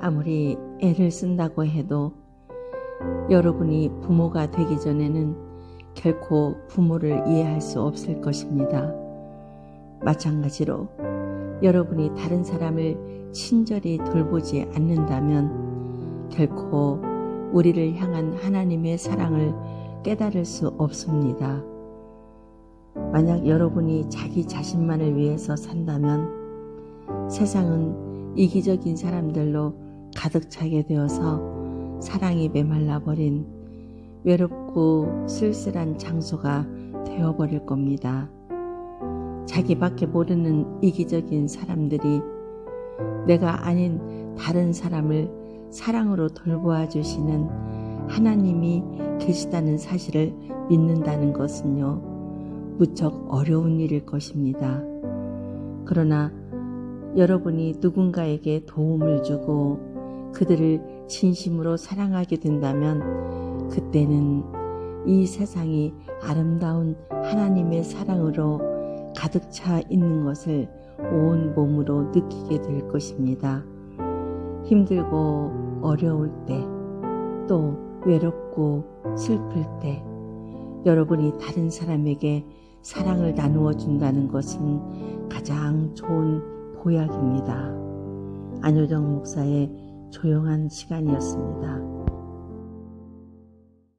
아무리 애를 쓴다고 해도 여러분이 부모가 되기 전에는 결코 부모를 이해할 수 없을 것입니다. 마찬가지로 여러분이 다른 사람을 친절히 돌보지 않는다면 결코 우리를 향한 하나님의 사랑을 깨달을 수 없습니다. 만약 여러분이 자기 자신만을 위해서 산다면 세상은 이기적인 사람들로 가득 차게 되어서 사랑이 메말라 버린 외롭고 쓸쓸한 장소가 되어버릴 겁니다. 자기밖에 모르는 이기적인 사람들이 내가 아닌 다른 사람을 사랑으로 돌보아 주시는 하나님이 계시다는 사실을 믿는다는 것은요, 무척 어려운 일일 것입니다. 그러나 여러분이 누군가에게 도움을 주고 그들을 진심으로 사랑하게 된다면 그때는 이 세상이 아름다운 하나님의 사랑으로 가득 차 있는 것을 온 몸으로 느끼게 될 것입니다. 힘들고 어려울 때, 또 외롭고 슬플 때, 여러분이 다른 사람에게 사랑을 나누어 준다는 것은 가장 좋은 보약입니다. 안효정 목사의 조용한 시간이었습니다.